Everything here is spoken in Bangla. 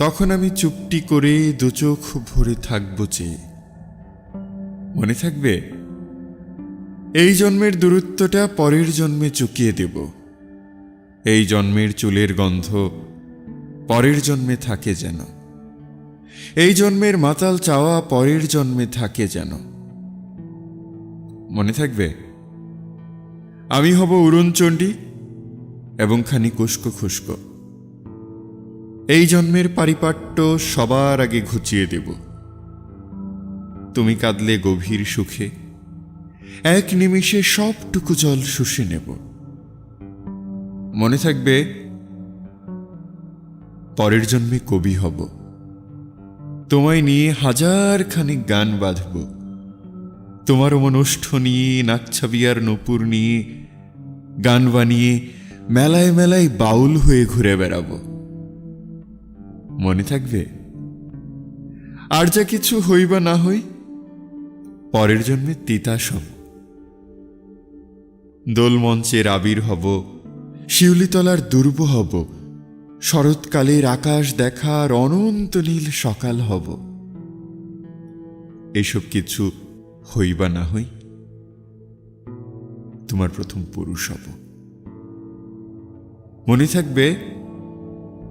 তখন আমি চুপটি করে দু চোখ ভরে থাকব চেয়ে মনে থাকবে, এই জন্মের দূরত্বটা পরের জন্মে চুকিয়ে দেব। এই জন্মের চুলের গন্ধ পরের জন্মে থাকে যেন। এই জন্মের মাতাল চাওয়া পরের জন্মে থাকে যেন। মনে থাকবে, আমি হব উড়নচণ্ডী এবং খানি কুস্কো খুস্কো এই জন্মের পারিপাট্য সবার আগে ঘুচিয়ে দেব। তুমি কাঁদলে গভীর সুখে, এক নিমিষে সবটুকু জল শুষে নেব। মনে থাকবে, পরের জন্মে কবি হব। তোমায় নিয়ে হাজার খানিক গান বাঁধব। তোমার মনষ্ঠ নিয়ে, নাকছাবিয়ার নপুর নিয়ে, গান বানিয়ে, মেলায় মেলায় বাউল হয়ে ঘুরে বেড়াবো। মনে থাকবে? আর যা কিছু হই বা না হই, পরের জন্মে তিতাস হব দোলমঞ্চের আবির হব শিউলিতলার দুর্ব হব, শরৎকালের আকাশ দেখার অনন্ত নীল সকাল হব। এসব কিছু হই বা না হই, তোমার প্রথম পুরুষ হব। মনে থাকবে